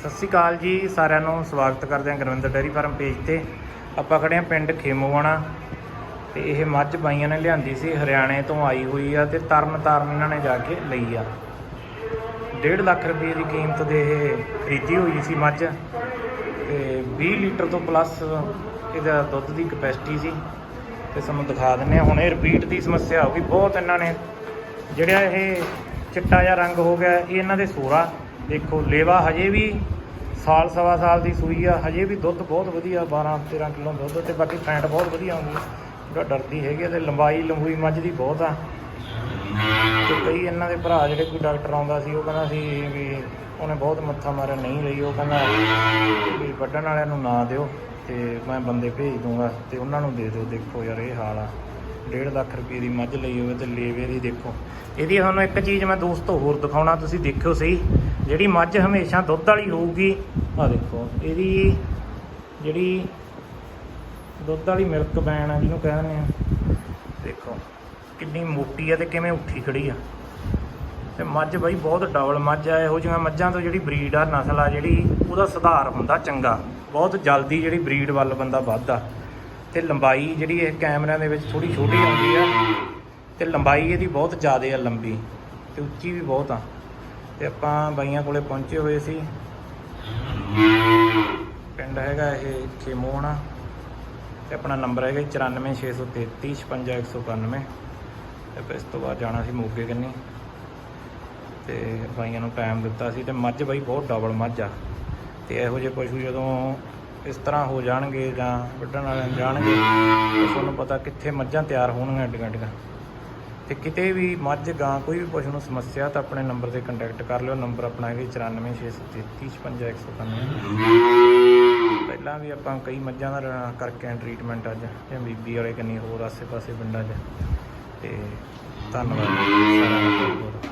ਸਤਿ ਸ਼੍ਰੀ ਅਕਾਲ ਜੀ, ਸਾਰਿਆਂ ਨੂੰ ਸਵਾਗਤ ਕਰਦੇ ਹਾਂ ਗੁਰਵਿੰਦਰ ਡੇਅਰੀ ਫਾਰਮ ਪੇਜ ਤੇ। ਆਪਾਂ ਖੜੇ ਹਾਂ ਪਿੰਡ ਖੇਮੂਆਣਾ, ਤੇ ਇਹ ਮੱਝ ਬਾਈਆਂ ਨੇ ਲਿਆਂਦੀ ਸੀ, ਹਰਿਆਣੇ ਤੋਂ ਆਈ ਹੋਈ ਆ ਤੇ ਤਰਨ ਤਾਰਨ ਇਹਨਾਂ ਨੇ ਜਾ ਕੇ ਲਈ ਆ। 1.5 ਲੱਖ ਰੁਪਏ ਦੀ ਕੀਮਤ ਦੇ ਇਹ ਖਰੀਦੀ ਹੋਈ ਸੀ ਮੱਝ, ਤੇ 20 ਲੀਟਰ ਤੋਂ ਪਲੱਸ ਇਹਦਾ ਦੁੱਧ ਦੀ ਕਪੈਸਿਟੀ ਸੀ। ਤੇ ਸਾਨੂੰ ਦਿਖਾ ਦਿੰਨੇ ਆ ਹੁਣ ਇਹ ਰਿਪੀਟ ਦੀ ਸਮੱਸਿਆ ਹੋ ਗਈ, ਬਹੁਤ ਇਹਨਾਂ ਨੇ, ਜਿਹੜਾ ਇਹ ਚਿੱਟਾ ਜਿਹਾ ਰੰਗ ਹੋ ਗਿਆ, ਇਹ ਇਹਨਾਂ ਦੇ ਸੋਰਾ। ਦੇਖੋ, ਲੇਵਾ ਹਜੇ ਵੀ ਸਾਲ ਸਵਾ ਸਾਲ ਦੀ ਸੂਈ ਆ, ਹਜੇ ਵੀ ਦੁੱਧ ਬਹੁਤ ਵਧੀਆ 12 13 ਕਿਲੋ ਦੁੱਧ ਤੇ ਬਾਕੀ ਫੈਂਟ ਬਹੁਤ ਵਧੀਆ ਆਉਂਦੀ ਜਿਹੜਾ ਡਰਦੀ ਹੈਗੀ ਆ ਤੇ ਲੰਬਾਈ, ਲੰਬੂਈ ਮੱਝ ਦੀ ਬਹੁਤ ਆ। ਤੇ ਕਈ ਇਹਨਾਂ ਦੇ ਭਰਾ ਜਿਹੜੇ ਕੋਈ ਡਾਕਟਰ ਆਉਂਦਾ ਸੀ, ਉਹ ਕਹਿੰਦਾ ਸੀ ਵੀ ਉਹਨੇ ਬਹੁਤ ਮੱਥਾ ਮਾਰਿਆ, ਨਹੀਂ ਲਈ, ਉਹ ਕਹਿੰਦਾ ਵੀ ਵੱਢਣ ਵਾਲਿਆਂ ਨੂੰ ਨਾ ਦਿਓ ਤੇ ਮੈਂ ਬੰਦੇ ਭੇਜ ਦੂੰਗਾ ਤੇ ਉਹਨਾਂ ਨੂੰ ਦੇ ਦਿਓ। ਦੇਖੋ ਯਾਰ, ਇਹ ਹਾਲ ਆ। 1.5 ਲੱਖ ਰੁਪਏ ਦੀ ਮੱਝ ਲਈ ਹੋਵੇ ਤੇ ਲੇਵੇ ਦੀ ਦੇਖੋ। ਇਹਦੀ ਤੁਹਾਨੂੰ ਇੱਕ ਚੀਜ਼ ਮੈਂ ਦੋਸਤੋ ਹੋਰ ਦਿਖਾਉਣਾ, ਤੁਸੀਂ ਦੇਖਿਓ ਸਹੀ। ਜਿਹੜੀ ਮੱਝ ਹਮੇਸ਼ਾ ਦੁੱਧ ਵਾਲੀ ਹੋਊਗੀ ਆ ਦੇਖੋ, ਇਹਦੀ ਜਿਹੜੀ ਦੁੱਧ ਵਾਲੀ ਮਿਲਕ ਬੈਨ ਆ, ਜਿਹਨੂੰ ਕਹਿੰਦੇ ਆ, ਦੇਖੋ, ਕਿੰਨੀ ਮੋਟੀ ਆ ਤੇ ਕਿਵੇਂ ਉੱਠੀ ਖੜੀ ਆ। ਤੇ ਮੱਝ ਬਾਈ ਬਹੁਤ ਡਬਲ ਮੱਝ ਆ, ਇਹੋ ਜਿਹੀਆਂ ਮੱਝਾਂ ਤੋਂ ਜਿਹੜੀ ਬਰੀਡ ਆ, ਨਸਲ ਆ ਜਿਹੜੀ, ਉਹਦਾ ਸੁਧਾਰ ਹੁੰਦਾ ਚੰਗਾ। ਬਹੁਤ ਜਲਦੀ ਜਿਹੜੀ ਬਰੀਡ ਵੱਲ ਬੰਦਾ ਵੱਧਦਾ। ਤੇ ਲੰਬਾਈ ਜਿਹੜੀ ਇਹ ਕੈਮਰਿਆਂ ਦੇ ਵਿੱਚ ਥੋੜੀ ਛੋਟੀ ਆਉਂਦੀ ਆ, ਤੇ ਲੰਬਾਈ ਇਹਦੀ ਬਹੁਤ ਜ਼ਿਆਦਾ ਆ ਲੰਬੀ, ਤੇ ਉੱਚੀ ਵੀ ਬਹੁਤ ਆ। ਤੇ ਆਪਾਂ ਬਾਈਆਂ ਕੋਲੇ ਪਹੁੰਚੇ ਹੋਏ ਸੀ। ਪਿੰਡ ਹੈਗਾ ਇਹ ਖੇਮੋਣਾ ਤੇ ਆਪਣਾ ਨੰਬਰ ਹੈਗਾ 94633 56191 ਤੇ ਫਿਰ ਇਸ ਤੋਂ ਬਾਅਦ ਜਾਣਾ ਸੀ ਮੋਗੇ ਕੰਨੀ। ਤੇ ਬਾਈਆਂ ਨੂੰ ਟਾਈਮ ਦਿੱਤਾ ਸੀ ਤੇ ਮੱਝ ਬਾਈ ਬਹੁਤ ਡਬਲ ਮੱਝ ਆ। ਤੇ ਇਹੋ ਜਿਹੇ ਪਸ਼ੂ ਜਦੋਂ ਇਸ ਤਰ੍ਹਾਂ ਹੋ ਜਾਣਗੇ ਜਾਂ ਵੱਢਣ ਵਾਲੇ ਜਾਣਗੇ, ਤਾਂ ਤੁਹਾਨੂੰ ਪਤਾ ਕਿੱਥੇ ਮੱਝਾਂ ਤਿਆਰ ਹੋਣਗੀਆਂ ਅੱਡੀਆਂ ਅੱਡੀਆਂ ਤੇ ਕਿਤੇ ਵੀ ਮੱਝ ਗਾਂ ਕੋਈ ਵੀ ਪਸ਼ੂ ਨੂੰ ਸਮੱਸਿਆ ਤਾਂ ਆਪਣੇ ਨੰਬਰ ਤੇ ਕੰਟੈਕਟ ਕਰ ਲਿਓ। ਨੰਬਰ ਆਪਣਾ ਹੈਗਾ 9463355191 ਪਹਿਲਾਂ ਵੀ ਆਪਾਂ ਕਈ ਮੱਝਾਂ ਦਾ ਕਰਕੇ ਆ ਟ੍ਰੀਟਮੈਂਟ ਅੱਜ, ਜਾਂ ਬੀਬੀ ਵਾਲੇ ਕੰਨੀ ਹੋਰ ਆਸੇ-ਪਾਸੇ ਪਿੰਡਾਂ 'ਚ। ਤੇ ਧੰਨਵਾਦ ਸਾਰਿਆਂ ਦਾ ਬਹੁਤ ਬਹੁਤ